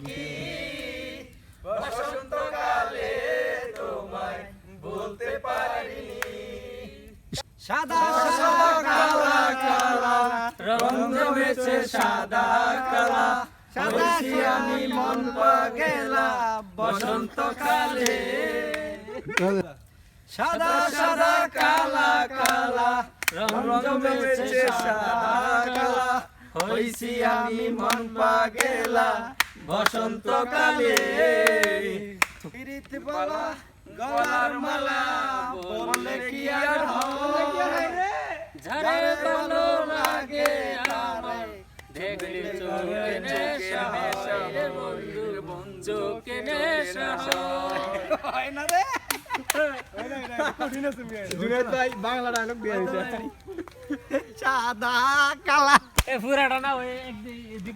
কি? বসন্তকালে তোমায় বলতে পারিনি। সাদা সাদা কালা কালা রঙ জমেছে সাদা কালা সাদা আমি মন গেলা, বসন্তকালে। সাদা সাদা কালা কালা রং জমেছে সাদা কালা, হইছি আমি মন গেলা বসন্তকালে বলা গলার মালা বললে কি আর হয়? ভালো লাগে আমায় দেখলে চোখে নেশা হয়। রে বন্ধু নেশা হয়। না রে? বাংলা ডায়লগ দিয়ে সাদা কালা। এ পুরাটা না ওই একদিন